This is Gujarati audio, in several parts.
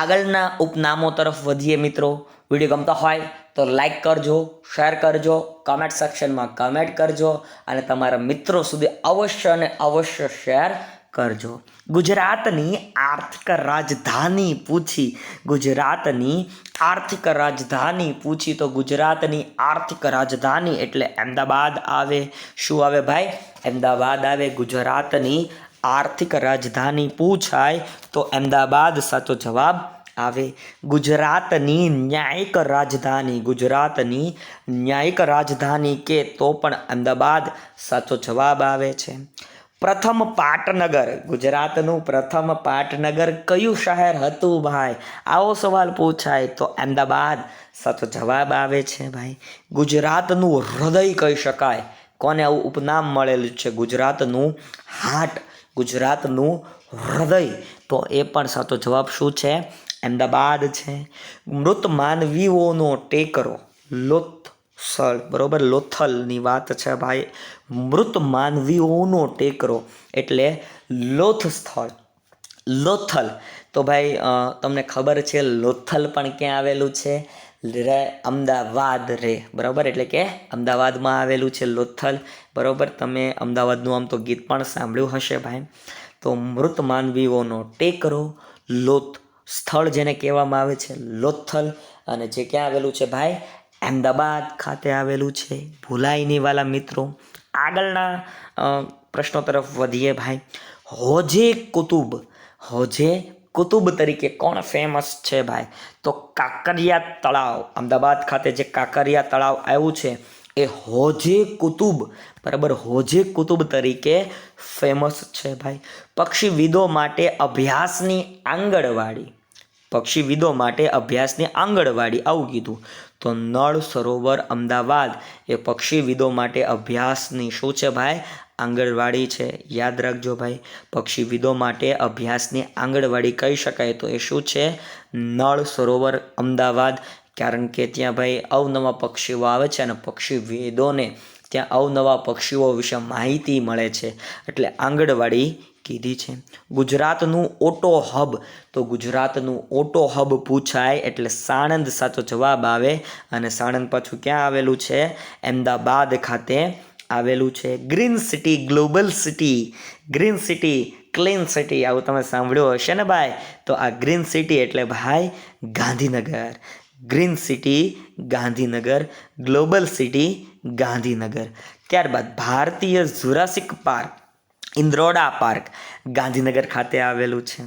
આગળના ઉપનામો તરફ વધીએ મિત્રો. વીડિયો ગમતો હોય તો લાઈક કરજો શેર કરજો કમેન્ટ સેક્શનમાં કમેન્ટ કરજો અને તમારા મિત્રો સુધી અવશ્ય અને અવશ્ય શેર કરજો. ગુજરાતની આર્થિક રાજધાની પૂછી, ગુજરાતની આર્થિક રાજધાની પૂછી તો ગુજરાતની આર્થિક રાજધાની એટલે અમદાવાદ આવે. શું આવે ભાઈ? અમદાવાદ આવે, ગુજરાતની આર્થિક રાજધાની પૂછાય તો અમદાવાદ સાચો જવાબ આવે. ગુજરાતની ન્યાયિક રાજધાની, ગુજરાતની ન્યાયિક રાજધાની કે તો પણ અમદાવાદ સાચો જવાબ આવે છે. પ્રથમ પાટનગર, ગુજરાતનું પ્રથમ પાટનગર કયું શહેર હતું ભાઈ? આવો સવાલ પૂછાય તો અમદાવાદ સાચો જવાબ આવે છે ભાઈ. ગુજરાતનું હૃદય કહી શકાય. કોને આવું ઉપનામ મળેલું છે? ગુજરાતનું હાટ ગુજરાતનું હૃદય. તો એ પણ સાચો જવાબ શું છે? અમદાવાદ છે. મૃત માનવીઓનો ટેકરો લોથ સ્થળ બરોબર? લોથલની વાત છે ભાઈ. મૃત માનવીઓનો ટેકરો એટલે લોથ સ્થળ લોથલ. તો ભાઈ તમને ખબર છે લોથલ પણ ક્યાં આવેલું છે? રે અમદાવાદ રે. બરાબર? એટલે કે અમદાવાદમાં આવેલું છે લોથલ. બરાબર? તમે અમદાવાદનું આમ તો ગીત પણ સાંભળ્યું હશે ભાઈ. તો મૃત માનવીઓનો ટેકરો લોથ સ્થળ જેને કહેવામાં આવે છે, લોથલ. અને જે ક્યાં આવેલું છે ભાઈ? અમદાવાદ ખાતે આવેલું છે. ભૂલાઈની વાલા મિત્રો, આગળના પ્રશ્નો તરફ વધીએ ભાઈ. હોજે કુતુબ, હોજે કુતુબ તરીકે કોણ ફેમસ છે ભાઈ? તો કાંકરિયા તળાવ, અમદાવાદ ખાતે જે કાંકરિયા તળાવ આવ્યું છે, એ હોજે કુતુબ, બરાબર? હોજે કુતુબ તરીકે ફેમસ છે ભાઈ. પક્ષીવિદો માટે અભ્યાસની આંગણવાડી. પક્ષીવિદો માટે અભ્યાસની આંગણવાડી આવું કીધું. તો નળ સરોવર અમદાવાદ એ પક્ષીવિદો માટે અભ્યાસની શું છે ભાઈ? આંગણવાડી છે. યાદ રાખજો ભાઈ પક્ષીવિદો માટે અભ્યાસની આંગણવાડી કહી શકાય તો એ શું છે? નળ સરોવર, અમદાવાદ. કારણ કે ત્યાં ભાઈ અવનવા પક્ષીઓ આવે છે અને પક્ષીવિદોને ત્યાં અવનવા પક્ષીઓ વિશે માહિતી મળે છે. એટલે આંગણવાડી કીધી છે. ગુજરાતનું ઓટો હબ, તો ગુજરાતનું ઓટો હબ પૂછાય એટલે સાણંદ સાચો જવાબ આવે અને સાણંદ પાછું ક્યાં આવેલું છે? અમદાવાદ ખાતે આવેલું છે. Green city global city green city clean city આવું તમે સાંભળ્યું હશે ને ભાઈ? તો આ ગ્રીન સિટી એટલે ભાઈ Gandhinagar. Green city Gandhinagar. Global city Gandhinagar. ત્યારબાદ ભારતીય Jurassic park Indroda park Gandhinagar ખાતે આવેલું છે.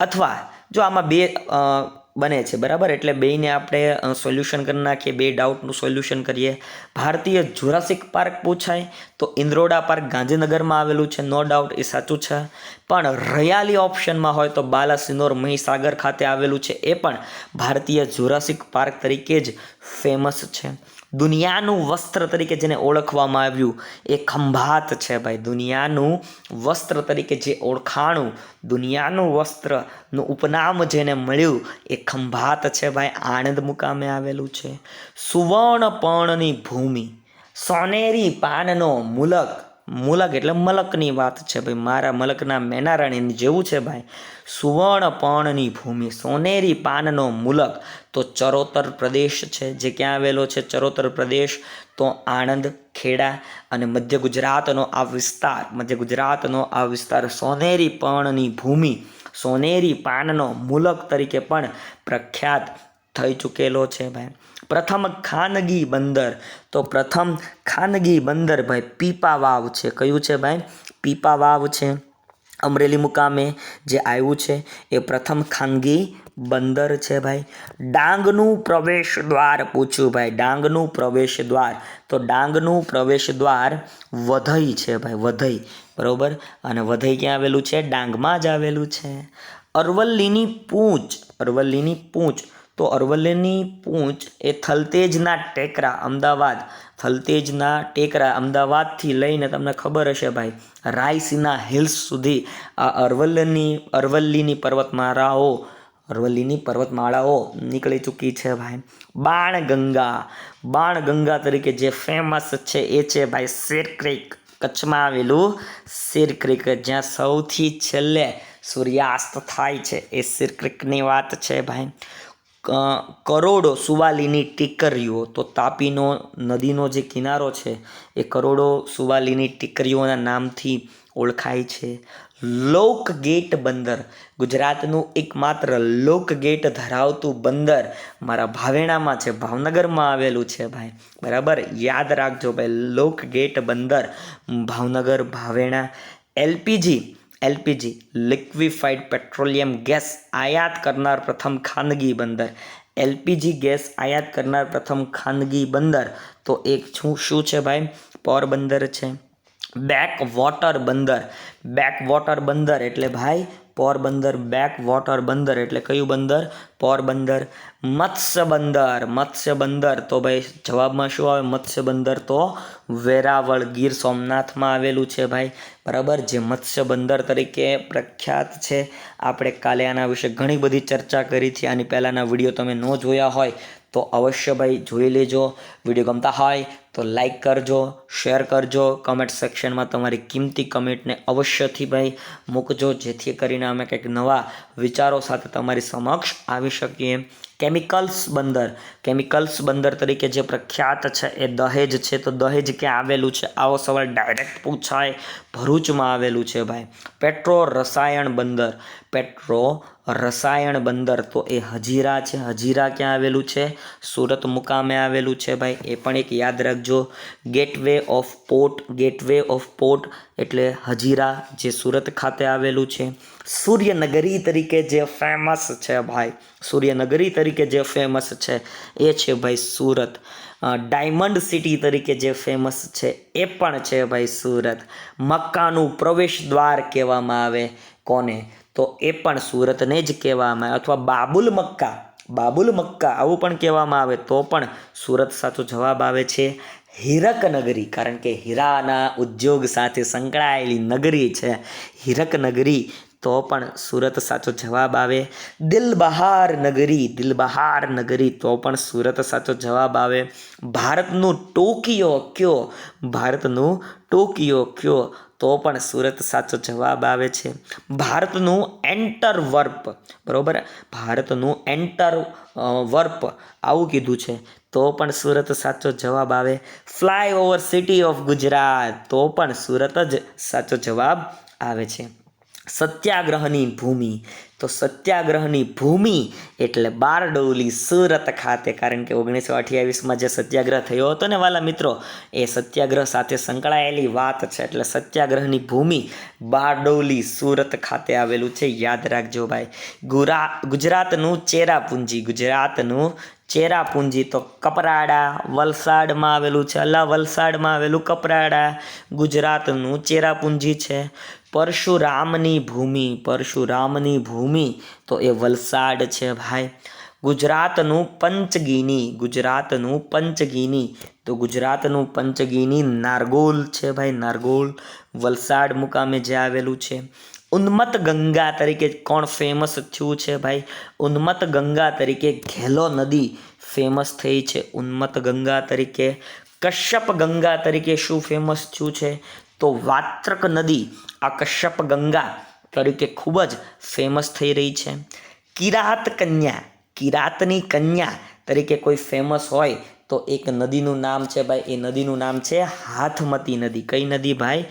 અથવા જો આમાં બે બને છે, બરાબર? એટલે બેયને આપણે સોલ્યુશન કરી નાખીએ, બે ડાઉટનું સોલ્યુશન કરીએ. ભારતીય જુરાસિક પાર્ક પૂછાય તો ઇન્દ્રોડા પાર્ક ગાંધીનગરમાં આવેલું છે નો ડાઉટ એ સાચું છે. પણ રયાલી ઓપ્શનમાં હોય તો બાલાસિનોર મહીસાગર ખાતે આવેલું છે, એ પણ ભારતીય જુરાસિક પાર્ક તરીકે જ ફેમસ છે. દુનિયાનું વસ્ત્ર તરીકે જેને ઓળખવામાં આવ્યું, એ ખંભાત છે ભાઈ. દુનિયાનું વસ્ત્ર તરીકે જે ઓળખાણું, દુનિયાનું વસ્ત્રનું ઉપનામ જેને મળ્યું, એ ખંભાત છે ભાઈ. આણંદ મુકામે આવેલું છે. સુવર્ણપર્ણની ભૂમિ, સોનેરી પાનનો મુલક મુલક એટલે મલકની વાત છે ભાઈ. મારા મલકના મેનારાણીની જેવું છે ભાઈ. સુવર્ણપર્ણની ભૂમિ, સોનેરી પાનનો મુલક તો ચરોતર પ્રદેશ છે. જે ક્યાં આવેલો છે? ચરોતર પ્રદેશ તો આણંદ, ખેડા અને મધ્ય ગુજરાતનો આ વિસ્તાર, મધ્ય ગુજરાતનો આ વિસ્તાર સોનેરી પર્ણની ભૂમિ, સોનેરી પાનનો મુલક તરીકે પણ પ્રખ્યાત થઈ ચૂકેલો છે ભાઈ. પ્રથમ ખાનગી બંદર. તો પ્રથમ ખાનગી બંદર ભાઈ પીપા વાવ છે. કયું છે ભાઈ? પીપા વાવ છે. અમરેલી મુકામે જે આવ્યું છે એ પ્રથમ ખાનગી બંદર છે ભાઈ. ડાંગનું પ્રવેશ દ્વાર પૂછ્યું ભાઈ. ડાંગનું પ્રવેશ દ્વાર. તો ડાંગનું પ્રવેશ દ્વાર વધઈ છે ભાઈ, વધઈ. બરાબર? અને વધઈ ક્યાં આવેલું છે? ડાંગમાં જ આવેલું છે. અરવલ્લીની પૂંચ. અરવલ્લીની પૂંચ. તો અરવલ્લીની પૂંચ એ થલતેજના ટેકરા, અમદાવાદ. થલતેજના ટેકરા અમદાવાદથી લઈને તમને ખબર હશે ભાઈ, રાયસીના હિલ્સ સુધી આ અરવલ્લીની અરવલ્લીની પર્વતમાળાઓ અરવલ્લીની પર્વતમાળાઓ નીકળી ચૂકી છે ભાઈ. બાણગંગા બાણગંગા તરીકે જે ફેમસ છે એ છે ભાઈ શેર ક્રીક. કચ્છમાં આવેલું શેર ક્રીક જ્યાં સૌથી છેલ્લે સૂર્યાસ્ત થાય છે એ સિરક્રિકની વાત છે ભાઈ. કરોડો સુવાલીની ટીકરીઓ, તો તાપીનો નદીનો જે કિનારો છે, એ કરોડો સુવાલીની ટીકરીઓના નામથી ઓળખાય છે. લોક ગેટ બંદર. ગુજરાતનું એકમાત્ર લોક ગેટ ધરાવતું બંદર મારા ભાવેણામાં છે, ભાવનગરમાં આવેલું છે ભાઈ. બરાબર? યાદ રાખજો ભાઈ, લોક ગેટ બંદર, Bhavnagar, Bhavena, LPG. LPG liquefied petroleum gas આયાત કરનાર પ્રથમ ખાનગી બંદર. એલપીજી ગેસ આયાત કરનાર પ્રથમ ખાનગી બંદર. તો એક શું શું છે ભાઈ? પોરબંદર છે. બેક વોટર બંદર. બેક વોટર બંદર એટલે ભાઈ પોરબંદર બેક વોટર બંદર એટલે કયું બંદર? પોરબંદર મત્સ્ય બંદર મત્સ્ય બંદર તો ભાઈ જવાબમાં શું આવે? મત્સ્ય બંદર તો વેરાવળ ગીર સોમનાથમાં આવેલું છે ભાઈ. બરાબર? જે મત્સ્ય બંદર તરીકે પ્રખ્યાત છે. આપણે કાલે આના વિશે ઘણી બધી ચર્ચા કરી છે. આની પહેલાંના વીડિયો તમે ન જોયા હોય તો અવશ્ય ભાઈ જોઈ લેજો. વીડિયો ગમતા હોય તો લાઈક કરજો શેર કરજો. કમેન્ટ સેક્શનમાં તમારી કિંમતી કમેન્ટને અવશ્યથી ભાઈ મૂકજો, જેથી કરીને અમે કંઈક નવા વિચારો સાથે તમારી સમક્ષ આવી શકીએ. કેમિકલ્સ બંદર. કેમિકલ્સ બંદર તરીકે જે પ્રખ્યાત છે એ દહેજ છે. તો દહેજ ક્યાં આવેલું છે? આવો સવાલ ડાયરેક્ટ પૂછાય ભરૂચમાં આવેલું છે ભાઈ. પેટ્રો રસાયણ બંદર. પેટ્રો રસાયણ બંદર. તો એ હજીરા છે. હજીરા ક્યાં આવેલું છે? સુરત મુકામે આવેલું છે ભાઈ. એ પણ એક યાદ રાખજો. Gateway of port gateway of port એટલે હજીરા જે સુરત ખાતે આવેલું છે. સૂર્યનગરી તરીકે જે ફેમસ છે ભાઈ. સૂર્યનગરી તરીકે જે ફેમસ છે. એ છે ભાઈ સુરત. ડાયમંડ સિટી તરીકે જે ફેમસ છે એ પણ છે ભાઈ સુરત. મક્કાનું પ્રવેશ દ્વાર કહેવામાં આવે કોને? તો એ પણ સુરતને જ કહેવામાં આવે, અથવા બાબુલ મક્કા બાબુલ મક્કા આવું પણ કહેવામાં આવે તો પણ સુરત સાચો જવાબ આવે છે હીરક નગરી કારણ કે હીરાના ઉદ્યોગ સાથે સંકળાયેલી નગરી છે હીરક નગરી તો પણ સુરત સાચો જવાબ આવે. દિલબહાર નગરી દિલબહાર નગરી તો પણ સુરત સાચો જવાબ આવે. ભારતનું ટોકિયો કયો? ભારતનું ટોકિયો કયો? તો પણ સુરત સાચો જવાબ આવે છે. ભારતનું એન્ટર વર્પ, બરાબર? ભારતનું એન્ટર વર્પ આવું કીધું છે. તો પણ સુરત સાચો જવાબ આવે. Flyover city of Gujarat, તો પણ સુરત જ સાચો જવાબ આવે છે. સત્યાગ્રહની ભૂમિ તો સત્યાગ્રહની ભૂમિ એટલે બારડોલી સુરત ખાતે. કારણ કે ઓગણીસો અઠ્યાવીસમાં જે સત્યાગ્રહ થયો હતો ને વાલા મિત્રો, એ સત્યાગ્રહ સાથે સંકળાયેલી વાત છે. એટલે સત્યાગ્રહની ભૂમિ બારડોલી સુરત ખાતે આવેલું છે. યાદ રાખજો ભાઈ. ગુરા, ગુજરાતનું ચેરાપુંજી ગુજરાતનું ચેરાપુંજી તો કપરાડા વલસાડમાં આવેલું છે. અલા, વલસાડમાં આવેલું કપરાડા ગુજરાતનું ચેરાપુંજી છે. પરશુરામની ભૂમિ પરશુરામની ભૂમિ તો એ વલસાડ છે ભાઈ. ગુજરાતનું પંચગીની ગુજરાતનું પંચગીની તો ગુજરાતનું પંચગીની નારગોલ છે ભાઈ, નારગોલ વલસાડ મુકામે જે આવેલું છે. ઉન્મત્ત ગંગા તરીકે કોણ ફેમસ થયું છે ભાઈ? ઉન્મત્ત ગંગા તરીકે ઘેલો નદી ફેમસ થઈ છે. ઉન્મત્ત ગંગા તરીકે, કશ્યપ ગંગા તરીકે શું ફેમસ થયું છે? તો વાત્રક નદી આ કશ્યપ ગંગા તરીકે ખૂબ જ ફેમસ થઈ રહી છે. કિરાત કન્યા, કિરાતની કન્યા તરીકે કોઈ ફેમસ હોય તો એક નદીનું નામ છે ભાઈ. એ નદીનું નામ છે હાથમતી નદી. કઈ નદી ભાઈ?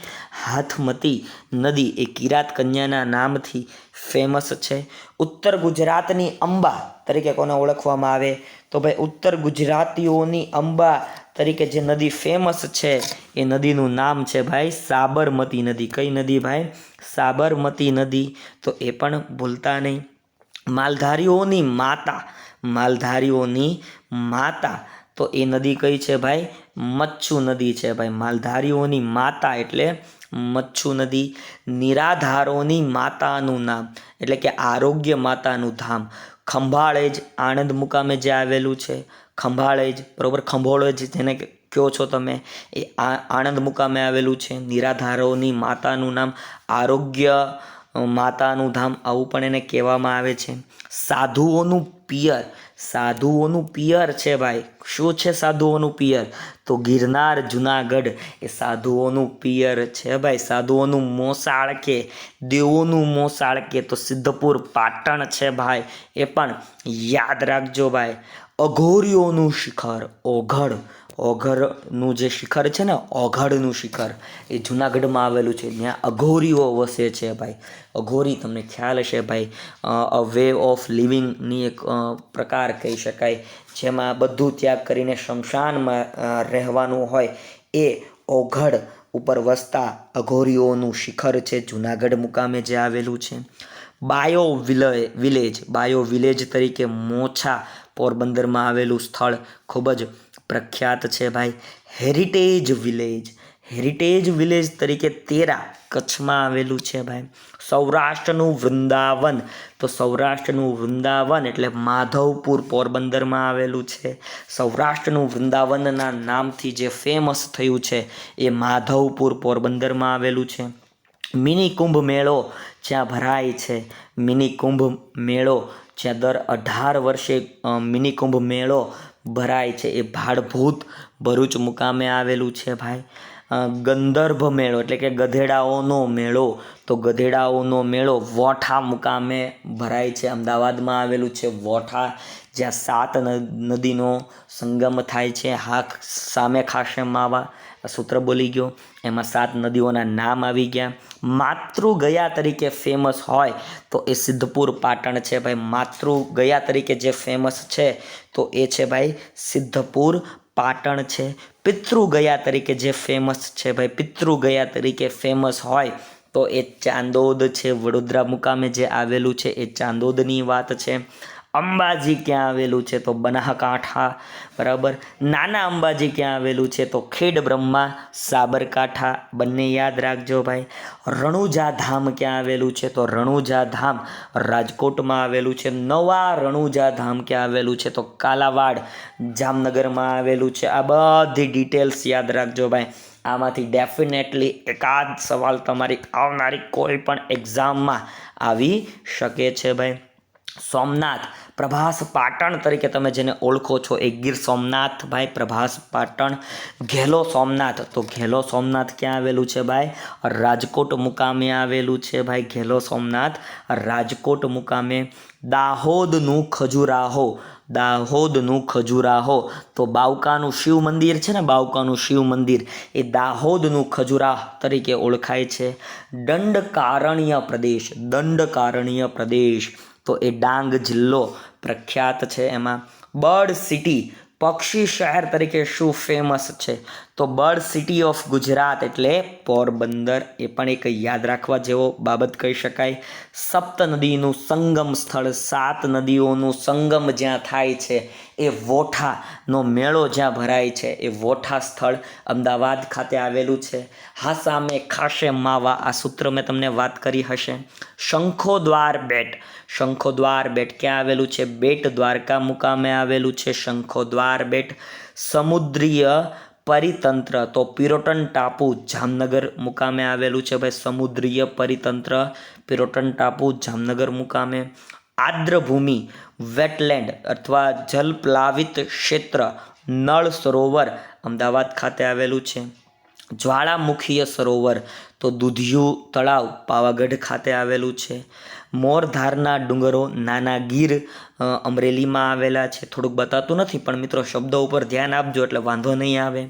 હાથમતી નદી. એ કિરાત કન્યાના નામથી ફેમસ છે. ઉત્તર ગુજરાતની અંબા તરીકે કોને ઓળખવામાં આવે? તો ભાઈ ઉત્તર ગુજરાતીઓની અંબા તરીકે જે નદી ફેમસ છે, એ નદીનું નામ છે ભાઈ સાબરમતી નદી. કઈ નદી ભાઈ? સાબરમતી નદી. તો એ પણ ભૂલતા નહીં. માલધારીઓની માતા માલધારીઓની માતા. તો એ નદી કઈ છે ભાઈ? મચ્છુ નદી છે ભાઈ. માલધારીઓની માતા એટલે મચ્છુ નદી. નિરાધારોની માતાનું નામ. એટલે કે આરોગ્ય માતાનું ધામ. ખંભાળેજ આણંદ મુકામે જે આવેલું છે. ખંભાળેજ બરોબર? ખંભોળેજ જેને કહો છો તમે, એ આ, આણંદ મુકામે આવેલું છે. નિરાધારોની માતાનું નામ આરોગ્ય માતાનું ધામ આવું પણ એને કહેવામાં આવે છે. સાધુઓનું પિયર સાધુઓનું પિયર છે ભાઈ. શું છે સાધુઓનું પિયર? તો ગિરનાર જુનાગઢ એ સાધુઓનું પિયર છે ભાઈ. સાધુઓનું મોસાળ કે, દેવોનું મોસાળ કે તો સિદ્ધપુર પાટણ છે ભાઈ. એ પણ યાદ રાખજો ભાઈ. અઘોરીઓનું શિખર ઓઘડ. ઓઘરનું જે શિખર છે ને, ઓઘડનું શિખર એ જુનાગઢમાં આવેલું છે. ત્યાં અઘોરીઓ વસે છે ભાઈ. અઘોરી તમને ખ્યાલ હશે ભાઈ. અ વે ઓફ લિવિંગની એક પ્રકાર કહી શકાય. જેમાં બધું ત્યાગ કરીને શમશાનમાં રહેવાનું હોય એ ઓઘડ ઉપર વસતા અઘોરીઓનું શિખર છે. જુનાગઢ મુકામે જે આવેલું છે. બાયો વિલે, વિલેજ, બાયો વિલેજ તરીકે મોછા પોરબંદરમાં આવેલું સ્થળ ખૂબ જ પ્રખ્યાત છે ભાઈ. હેરિટેજ વિલેજ હેરિટેજ વિલેજ તરીકે તેરા કચ્છમાં આવેલું છે ભાઈ. સૌરાષ્ટ્રનું વૃંદાવન, તો સૌરાષ્ટ્રનું વૃંદાવન એટલે માધવપુર પોરબંદરમાં આવેલું છે. સૌરાષ્ટ્રનું વૃંદાવનના નામથી જે ફેમસ થયું છે એ માધવપુર પોરબંદરમાં આવેલું છે. મિની કુંભ મેળો જ્યાં ભરાય છે. મિની કુંભ મેળો જ્યાં દર અઢાર વર્ષે મિની કુંભ મેળો ભરાય છે. એ ભાડભૂત ભરૂચ મુકામે આવેલું છે ભાઈ. ગંદર્ભ મેળો એટલે કે ગધેડાઓનો મેળો. તો ગધેડાઓનો મેળો વોઠા મુકામે ભરાય છે. અમદાવાદમાં આવેલું છે વોઠા, જ્યાં સાત નદીનો સંગમ થાય છે. હાક સામે ખાશે માવા. સૂત્ર બોલી ગયો. એમાં સાત નદીઓના નામ આવી ગયા. માતૃ ગયા તરીકે ફેમસ હોય તો એ સિદ્ધપુર પાટણ છે ભાઈ. માતૃ ગયા તરીકે જે ફેમસ છે તો એ છે ભાઈ સિદ્ધપુર પાટણ છે. પિતૃ ગયા તરીકે જે ફેમસ છે ભાઈ પિતૃ ગયા તરીકે ફેમસ હોય તો એ ચાંદોદ છે. વડોદરા મુકામે જે આવેલું છે એ ચાંદોદની વાત છે. અંબાજી ક્યાં આવેલું છે તો બનાસકાંઠા બરાબર? નાના અંબાજી ક્યાં આવેલું છે તો ખેડ બ્રહ્મા, સાબરકાંઠા, બંને યાદ રાખજો ભાઈ. રણુજા ધામ ક્યાં આવેલું છે તો રણુજા ધામ રાજકોટમાં આવેલું છે. નવા રણુજા ધામ ક્યાં આવેલું છે તો કાલાવાડ જામનગરમાં આવેલું છે. આ બધી ડિટેલ્સ યાદ રાખજો ભાઈ. આમાંથી ડેફિનેટલી એકાદ સવાલ તમારી આવનારી કોઈ પણ એક્ઝામમાં આવી શકે છે ભાઈ. સોમનાથ. પ્રભાસ પાટણ તરીકે તમે જેને ઓળખો છો એ ગીર સોમનાથ ભાઈ. પ્રભાસ પાટણ, ઘેલો સોમનાથ. તો ઘેલો સોમનાથ ક્યાં આવેલું છે ભાઈ? રાજકોટ મુકામે આવેલું છે ભાઈ ઘેલો સોમનાથ. રાજકોટ મુકામે દાહોદનું ખજુરાહો. દાહોદનું ખજુરાહો. તો બાવકાનું શિવ મંદિર છે ને, બાવકાનું શિવ મંદિર, એ દાહોદનું ખજુરાહ તરીકે ઓળખાય છે. દંડકારણ્ય પ્રદેશ દંડકારણ્ય પ્રદેશ. તો એ ડાંગ જિલ્લો પ્રખ્યાત છે એમાં. બર્ડ સિટી પક્ષી શહેર તરીકે શું ફેમસ છે? તો બર્ડ સિટી ઓફ ગુજરાત એટલે પોરબંદર. એ પણ એક યાદ રાખવા જેવો બાબત કહી શકાય. સપ્ત નદીનું સંગમ સ્થળ સાત નદીઓનું સંગમ જ્યાં થાય છે. એ વોઠાનો મેળો જ્યાં ભરાય છે, એ વોઠા સ્થળ અમદાવાદ ખાતે આવેલું છે. હા સામે ખાશે માવા, આ સૂત્ર મેં તમને વાત કરી હશે. શંખોદ્વાર બેટ. શંખોદ્વાર બેટ ક્યાં આવેલું છે? બેટ દ્વારકા મુકામે આવેલું છે. શંખોદ્વાર બેટ સમુદ્રીય પરિતંત્ર, તો પિરોટન ટાપુ જામનગર મુકામે આવેલું છે ભાઈ, સમુદ્રીય પરિતંત્ર, પિરોટન ટાપુ જામનગર મુકામે. આર્દ્રભૂમિ વેટલેન્ડ અથવા જલપ્લાવિત ક્ષેત્ર નળ સરોવર અમદાવાદ ખાતે આવેલું છે. જ્વાળામુખીય સરોવર તો દૂધિયું તળાવ પાવાગઢ ખાતે આવેલું છે. મોરધારના ડુંગરો નાના ગીર અમરેલીમાં આવેલા છે. થોડુંક બતાતું નથી, પણ મિત્રો, શબ્દો ઉપર ધ્યાન આપજો એટલે વાંધો નહીં આવે.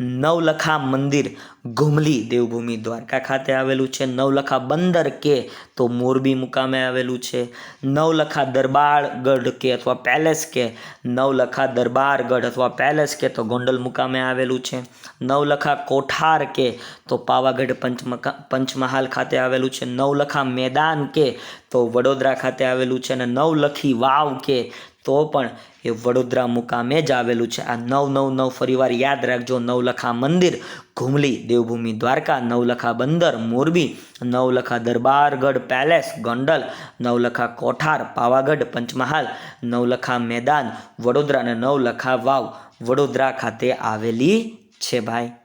નવલખા મંદિર ઘુમલી દેવભૂમિ દ્વારકા ખાતે આવેલું છે. નવલખા બંદર કે તો મોરબી મુકામે આવેલું છે. નવલખા દરબારગઢ કે અથવા પેલેસ કે, નવલખા દરબારગઢ અથવા પેલેસ કે તો ગોંડલ મુકામે આવેલું છે. નવલખા કોઠાર કે તો પાવાગઢ પંચમકા, પંચમહાલ ખાતે આવેલું છે. નવલખા મેદાન કે તો વડોદરા ખાતે આવેલું છે. અને નવલખી વાવ કે તો પણ એ વડોદરા મુકામે જ આવેલું છે. આ નવ નવ નવ ફરીવાર યાદ રાખજો. નવલખા મંદિર, ઘુમલી દેવભૂમિ દ્વારકા, નવલખા બંદર, મોરબી, નવલખા દરબારગઢ પેલેસ, ગોંડલ, નવલખા કોઠાર, પાવાગઢ, પંચમહાલ, નવલખા મેદાન, વડોદરા અને નવલખા વાવ વડોદરા ખાતે આવેલી છે ભાઈ.